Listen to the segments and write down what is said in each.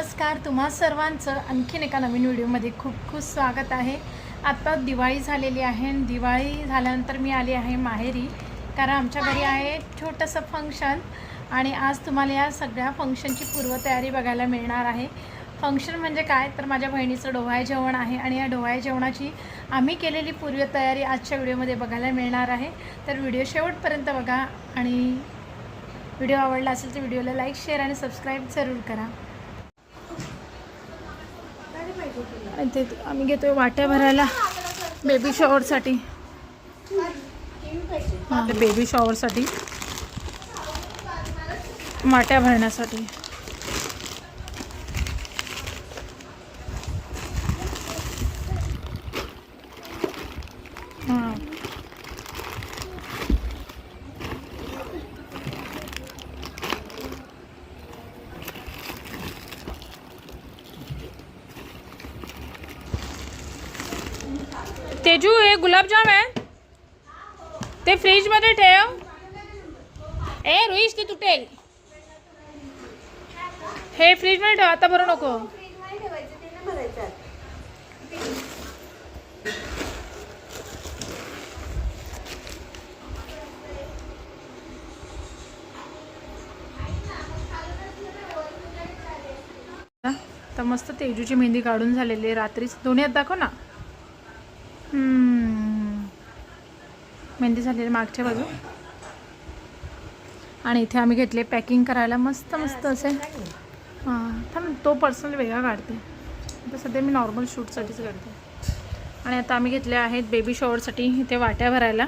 नमस्कार तुम्हा सर्वांचं आणखीन एका नवीन व्हिडिओमध्ये खूप खूप स्वागत आहे. आत्ता दिवाळी झालेली आहे आणि दिवाळी झाल्यानंतर मी आली आहे माहेरी कारण आमच्या घरी आहे छोटंसं फंक्शन आणि आज तुम्हाला या सगळ्या फंक्शनची पूर्वतयारी बघायला मिळणार आहे. फंक्शन म्हणजे काय? तर माझ्या बहिणीचं डोहाळे जेवण आहे आणि या डोहाळे जेवणाची आम्ही केलेली पूर्वतयारी आजच्या व्हिडिओमध्ये बघायला मिळणार आहे. तर व्हिडिओ शेवटपर्यंत बघा आणि व्हिडिओ आवडला असेल तर व्हिडिओला लाईक शेअर आणि सबस्क्राईब जरूर करा. आणि ते आम्ही घेतोय वाट्या भरायला बेबी शॉवरसाठी हां बेबी शॉवरसाठी वाट्या भरण्यासाठी. तेजू हे गुलाबजाम आहे ते फ्रीजमध्ये ठेव. ए रुईश ते तुटेल. हे फ्रीजमध्ये ठेव आता भरू नको. तर मस्त तेजूची मेहंदी काढून झालेली आहे. रात्रीच दोन्ही दाखव ना. मेहंदी झालेली मागच्या बाजू. आणि इथे आम्ही घेतले पॅकिंग करायला मस्त मस्त असे. हां थांब तो पर्सनल वेगळा काढते. आता सध्या मी नॉर्मल शूटसाठीच काढते. आणि आता आम्ही घेतले आहेत बेबी शॉवरसाठी इथे वाट्या भरायला.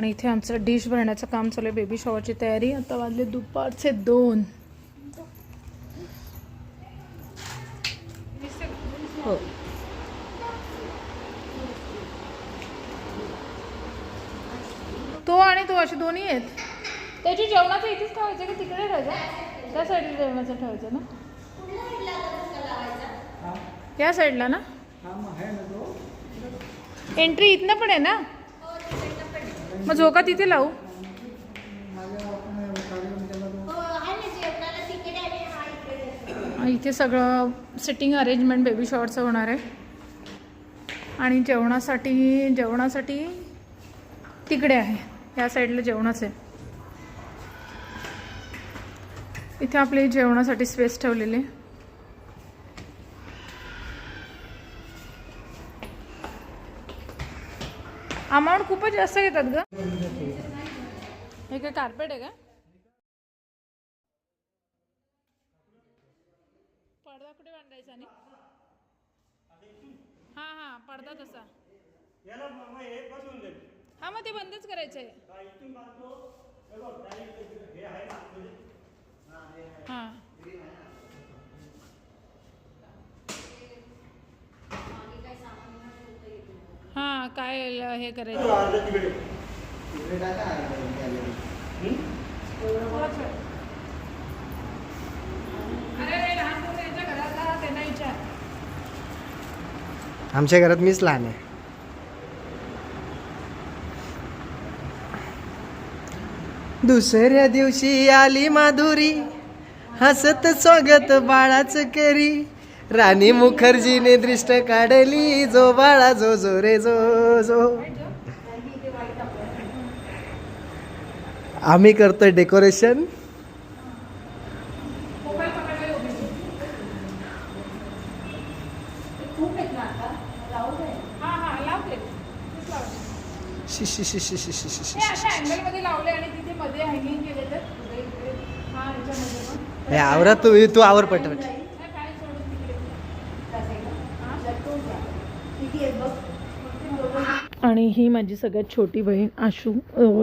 आणि इथे आमचं डिश भरण्याचं काम चालू आहे. बेबी शॉवरची तयारी. आता वाजले दुपारचे दोन. हो. तो आणि तो असे दोन्ही आहेत. त्याची जेवणाचं इथेच ठेवायचं की तिकडे ठेवायचं त्या साईडला जेवणाचं ठेवायचं ना? या साईडला ना? एंट्री इथनं पण आहे ना? मग झोका तिथे लावू. इथे सगळं सिटिंग अरेंजमेंट बेबी शॉवरचं होणार आहे. आणि जेवणासाठी जेवणासाठी तिकडे आहे. या साईडला जेवणाचं आहे. इथे आपले जेवणासाठी स्पेस ठेवलेली अमाऊंट खूपच जास्त घेतात ग. हे काय कार्पेट आहे का? पडदा कुठे बांधायचा आणि? हा हा पडदा तसा. हा मग ते बंदच करायचंय. हा. हा काय हे करायचं? आमच्या घरात मीच लहान आहे. दुसऱ्या दिवशी आली माधुरी हसत स्वागत बाळाच करी. राणी मुखर्जीने दृष्ट काढली जो बाळा जो जो रे जो जो आम्ही करतोय डेकोरेशन हा हा. शी शी शी शी शी शी शी शी. हे हा हे आवरा तू तू आवर पटपट नाही, काय सोडून तिकडे. आणि ही माझी सगळ्यात छोटी बहीण आशू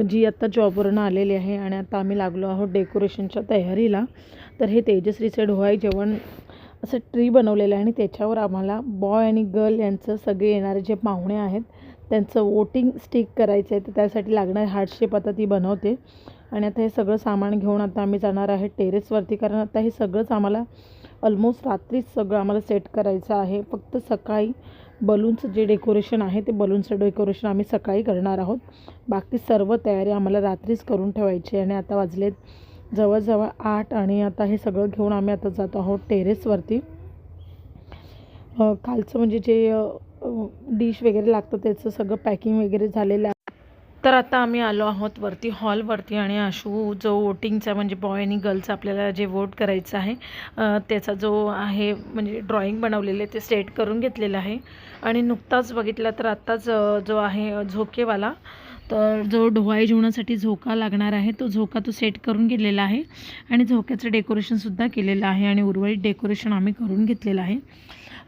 जी आत्ता जॉबवरून आलेली आहे आणि आता आम्ही लागलो आहोत डेकोरेशनच्या तयारीला. तर हे तेजश्रीचे ढोहाई हो जेवण असं ट्री बनवलेलं आहे आणि त्याच्यावर आम्हाला बॉय आणि गर्ल यांचं सगळे येणारे जे पाहुणे आहेत त्यांचं वोटिंग स्टिक करायचं आहे तर त्यासाठी लागणारी हार्डशेप आता ती बनवते. आणि आता हे सगळं सामान घेऊन आता आम्ही जाणार आहे टेरेसवरती कारण आता हे सगळंच आम्हाला ऑलमोस्ट रात्रीच सगळं आम्हाला सेट करायचं आहे. फक्त सकाळी बलूनचं जे डेकोरेशन आहे ते बलूनचं डेकोरेशन आम्ही सकाळी करणार आहोत. बाकी सर्व तयारी आम्हाला रात्रीच करून ठेवायची आणि आता वाजलेत जवळजवळ आठ आणि आता हे सगळं घेऊन आम्ही आता जात आहोत टेरेसवरती कालचं म्हणजे जे डिश वगैरे लागतं त्याचं सगळं पॅकिंग वगैरे झालेलं आहे तर आता आम्ही आलो आहोत वरती हॉलवरती आणि आशू जो वोटिंगचा म्हणजे बॉय आणि गर्लचा आपल्याला जे वोट करायचं आहे त्याचा जो आहे म्हणजे ड्रॉइंग बनवलेले ते सेट करून घेतलेलं आहे. आणि नुकताच बघितलं तर आत्ताच जो आहे झोकेवाला तर जो ढोवाई जेवणासाठी झोका लागणार आहे तो झोका तो सेट करून गेलेला आहे. आणि झोक्याचं डेकोरेशनसुद्धा केलेलं आहे आणि उर्वरित डेकोरेशन आम्ही करून घेतलेलं आहे.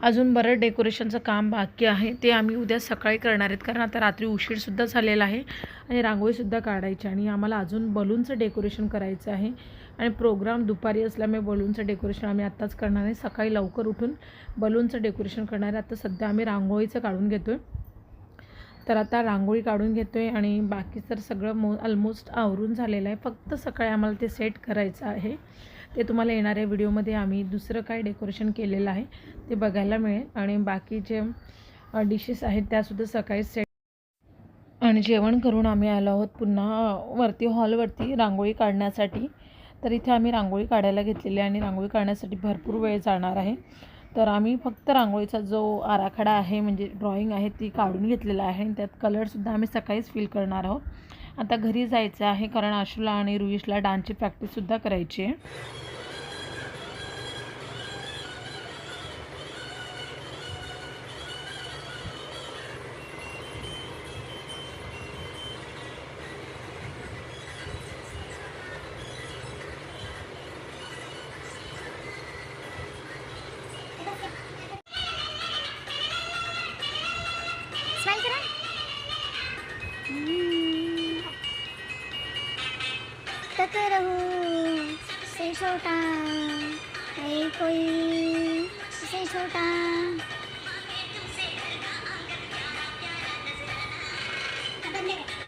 अजून बरं डेकोरेशनचं काम बाकी आहे. ते आम्ही उद्या सकाळी करणार आहेत. कारण आता रात्री उशीरसुद्धा झालेला आहे आणि रांगोळीसुद्धा काढायची आणि आम्हाला अजून बलूनचं डेकोरेशन करायचं आहे. आणि प्रोग्राम दुपारी असल्यामुळे बलूनचं डेकोरेशन आम्ही आत्ताच करणार आहे. सकाळी लवकर उठून बलूनचं डेकोरेशन करणार आहे. आता सध्या आम्ही रांगोळीचं काढून घेतो आहे तर आता रांगोळी काढून घेतो आहे आणि बाकी तर सगळं मो ऑलमोस्ट आवरून झालेलं आहे. फक्त सकाळी आम्हाला ते सेट करायचं आहे. ते तुम्हाला येणाऱ्या व्हिडिओमध्ये आम्ही दुसरं काय डेकोरेशन केलेलं आहे ते बघायला मिळेल. आणि बाकी जे डिशेस आहेत त्यासुद्धा सकाळी सेट आणि जेवण करून आम्ही आलो आहोत पुन्हा वरती हॉलवरती रांगोळी काढण्यासाठी. तर इथे आम्ही रांगोळी काढायला घेतलेली आहे आणि रांगोळी काढण्यासाठी भरपूर वेळ जाणार आहे. तर आम्ही फक्त रांगोळीचा जो आराखडा आहे म्हणजे ड्रॉइंग आहे ती काढून घेतलेला आहे आणि त्यात कलरसुद्धा आम्ही सकाळीच फिल करणार आहोत. आता घरी जायचं आहे कारण आशूला आणि रुईशला डान्सची प्रॅक्टिससुद्धा करायची आहे. तक रहूं से छोटा है कोई से छोटा